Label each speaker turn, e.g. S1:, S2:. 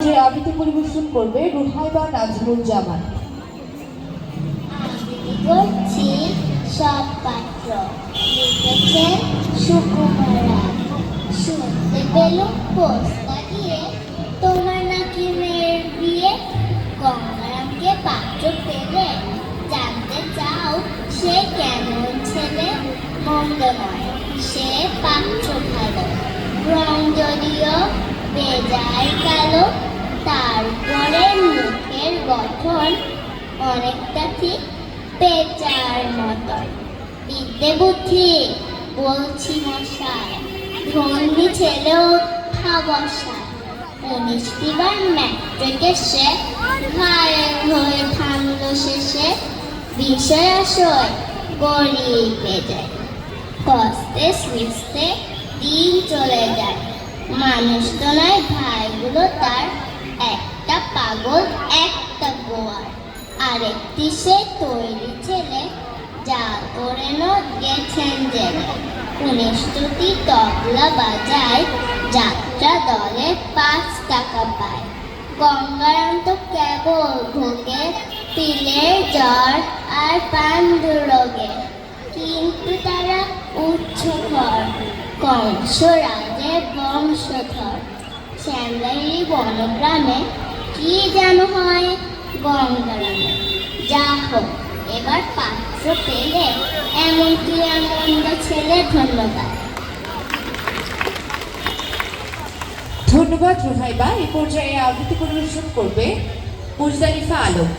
S1: যে আবৃত্তি পরিবেশন করবে রুহাইবা নাজমুল জামান
S2: সব পাত্র লিখেছেন শুনতে পেলুম পোস্তা দিয়ে তোমার নাকি মেয়ের বিয়ে? গঙ্গারামকে পাত্র পেলে? জানতে চাও সে কেমন ছেলে? মন্দ নয় সে পাত্র ভালো। রং যদিও বেজায় কালো। তারপরে মুখের গঠন অনেকটা ঠিক পেঁচার মতন। বিদ্যে বুদ্ধি, বলছি মশাই, ধন্যী ছেলেও বসায় উনিশটি বার ম্যাট্রিকে সে ঘায়ের হয়ে থামলো শেষে বিষয় আসয় গড়িয়ে যায় কস্তে সুইস্তে দিন চলে যায়। মানুষ তো নয়, ভাইগুলো তার একটা পাগল, একটা গোয়ার আরেকটি সে তৈরি ছেলে যা করে গেছেন জেলে। উনিশটি তবলা বাজায়, যাত্রা দলে পাঁচ টাকা পায়। গঙ্গারাম তো কেবল ভোগে তিলের জ্বর আর পান রোগে কিন্তু তারা উচ্চ ঘর কংস রাজের বংশধর। শ্যামলাইরি বনগ্রামে কি যেন হয় গঙ্গারামে যা হোক, এবার পাত্র পেলে এমন কি আনন্দ ছেলে ধন্যবাদ
S1: ধন্যবাদ রুহাইবা এই পর্যায়ে আবৃত্তি পরিবেশন করবে মুজদারিফা আলম।